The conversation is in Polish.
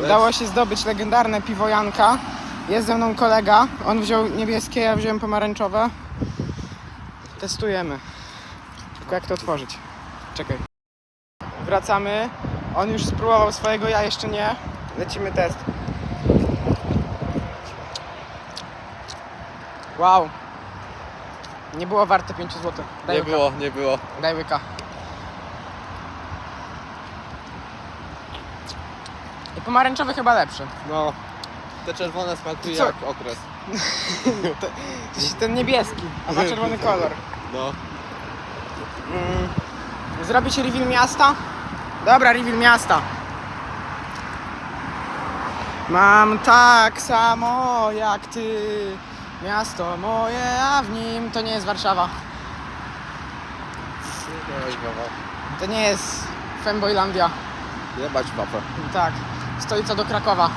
Udało się zdobyć legendarne piwo Janka. Jest ze mną kolega. On wziął niebieskie, ja wziąłem pomarańczowe. Testujemy. Tylko jak to otworzyć? Czekaj. Wracamy. On już spróbował swojego, ja jeszcze nie. Lecimy test. Wow. Nie było warte 5 zł. Daj Nie łyka. było, nie było. Daj łyka. Pomarańczowy chyba lepszy. No. Te czerwone smakuje Co? jak okres. Ten niebieski, a ma czerwony kolor. No. Mm. Zrobić reveal miasta? Dobra, reveal miasta. Mam tak samo jak ty. Miasto moje, a w nim to nie jest Warszawa. To nie jest Femboylandia. Jebać papę. Tak, stolica do Krakowa.